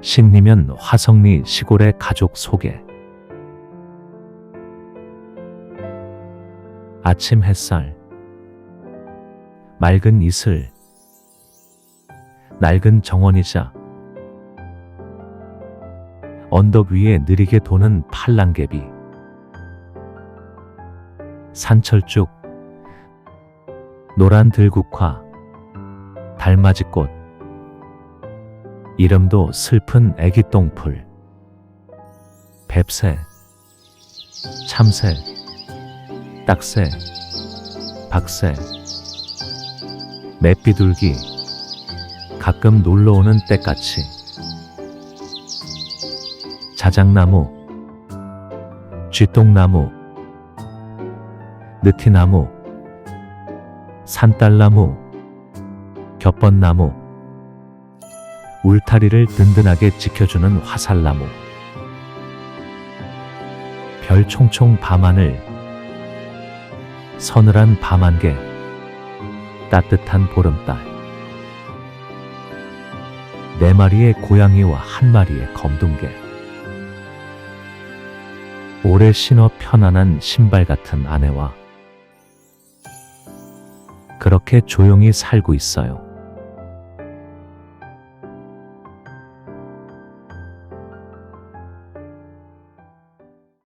신리면 화성리 시골의 가족 소개. 아침 햇살. 맑은 이슬. 낡은 정원이자 언덕 위에 느리게 도는 팔랑개비. 산철쭉. 노란 들국화. 달맞이꽃. 이름도 슬픈 애기 똥풀. 뱁새. 참새. 딱새. 박새. 맷비둘기. 가끔 놀러오는 때까치. 자작나무. 쥐똥나무. 느티나무. 산딸나무. 겹번나무. 울타리를 든든하게 지켜주는 화살나무. 별 총총 밤하늘. 서늘한 밤안개. 따뜻한 보름달. 네 마리의 고양이와 한 마리의 검둥개. 오래 신어 편안한 신발 같은 아내와 그렇게 조용히 살고 있어요.